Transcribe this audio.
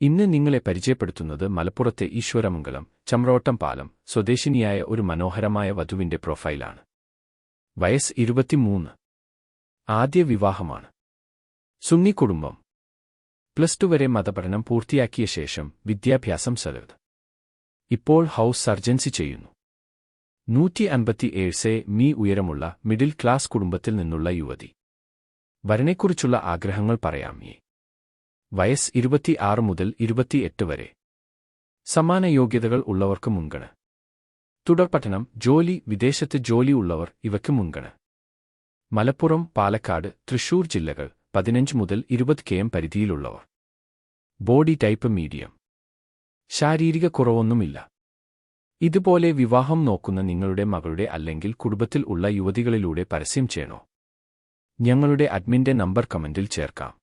ഇന്ന് നിങ്ങളെ പരിചയപ്പെടുത്തുന്നത് മലപ്പുറത്തെ ഈശ്വരമംഗലം ചമ്രോട്ടം പാലം സ്വദേശിനിയായ ഒരു മനോഹരമായ വധുവിന്റെ പ്രൊഫൈലാണ്. വയസ്സ് ഇരുപത്തിമൂന്ന്. ആദ്യ വിവാഹമാണ്. സുന്നി കുടുംബം. പ്ലസ് ടു വരെ മതപഠനം പൂർത്തിയാക്കിയ ശേഷം വിദ്യാഭ്യാസം സലത് ഇപ്പോൾ ഹൗസ് സർജൻസി ചെയ്യുന്നു. നൂറ്റി അൻപത്തിയേഴ് മീ ഉയരമുള്ള മിഡിൽ ക്ലാസ് കുടുംബത്തിൽ നിന്നുള്ള യുവതി. വരനെക്കുറിച്ചുള്ള ആഗ്രഹങ്ങൾ പറയാമേ വയസ്സ് ഇരുപത്തിയാറ് മുതൽ ഇരുപത്തിയെട്ട് വരെ. സമാന യോഗ്യതകൾ ഉള്ളവർക്ക് മുൻഗണ തുടർപഠനം ജോലി വിദേശത്ത് ജോലി ഉള്ളവർ ഇവയ്ക്ക് മുൻഗണ മലപ്പുറം പാലക്കാട് തൃശൂർ ജില്ലകൾ പതിനഞ്ച് മുതൽ ഇരുപത് K M പരിധിയിലുള്ളവർ. Body type medium. ശാരീരിക കുറവൊന്നുമില്ല. ഇതുപോലെ വിവാഹം നോക്കുന്ന നിങ്ങളുടെ മകളുടെ അല്ലെങ്കിൽ കുടുംബത്തിൽ ഉള്ള യുവതികളിലൂടെ പരസ്യം ചെയ്യണോ? ഞങ്ങളുടെ അഡ്മിന്റെ നമ്പർ കമന്റിൽ ചേർക്കാം.